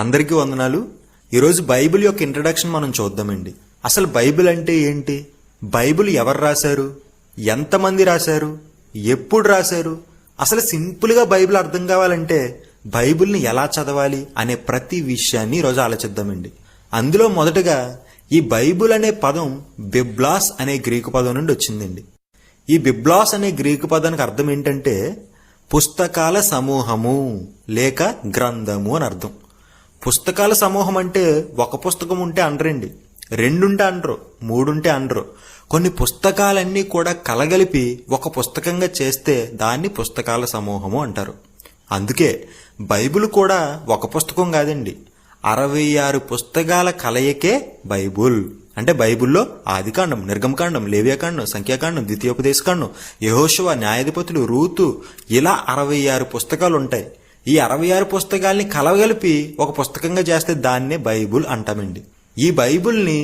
అందరికీ వందనాలు. ఈరోజు బైబిల్ యొక్క ఇంట్రడక్షన్ మనం చూద్దామండి. అసలు బైబిల్ అంటే ఏంటి? బైబిల్ ఎవరు రాశారు? ఎంతమంది రాశారు? ఎప్పుడు రాశారు? అసలు సింపుల్గా బైబిల్ అర్థం కావాలంటే బైబిల్ని ఎలా చదవాలి అనే ప్రతి విషయాన్ని ఈరోజు ఆలోచిద్దామండి. అందులో మొదటగా ఈ బైబిల్ అనే పదం బిబ్లాస్ అనే గ్రీకు పదం నుండి వచ్చిందండి. ఈ బిబ్లాస్ అనే గ్రీకు పదానికి అర్థం ఏంటంటే పుస్తకాల సమూహము లేక గ్రంథము అని అర్థం. పుస్తకాల సమూహం అంటే ఒక పుస్తకం ఉంటే అనరండి. రెండుంటే అనరు మూడుంటే అనరు. కొన్ని పుస్తకాలన్నీ కూడా కలగలిపి ఒక పుస్తకంగా చేస్తే దాన్ని పుస్తకాల సమూహము అంటారు. అందుకే బైబిల్ కూడా ఒక పుస్తకం కాదండి. అరవై ఆరు పుస్తకాల కలయికే బైబుల్. అంటే బైబిల్లో ఆదికాండం నిర్గమకాండం లేవ్యకాండం సంఖ్యాకాండం ద్వితీయోపదేశకాండం యహోశివ న్యాయాధిపతులు రూతు ఇలా అరవై ఆరు పుస్తకాలు ఉంటాయి ఈ అరవై ఆరు పుస్తకాల్ని కలగలిపి ఒక పుస్తకంగా చేస్తే దాన్నే బైబుల్ అంటామండి. ఈ బైబుల్ని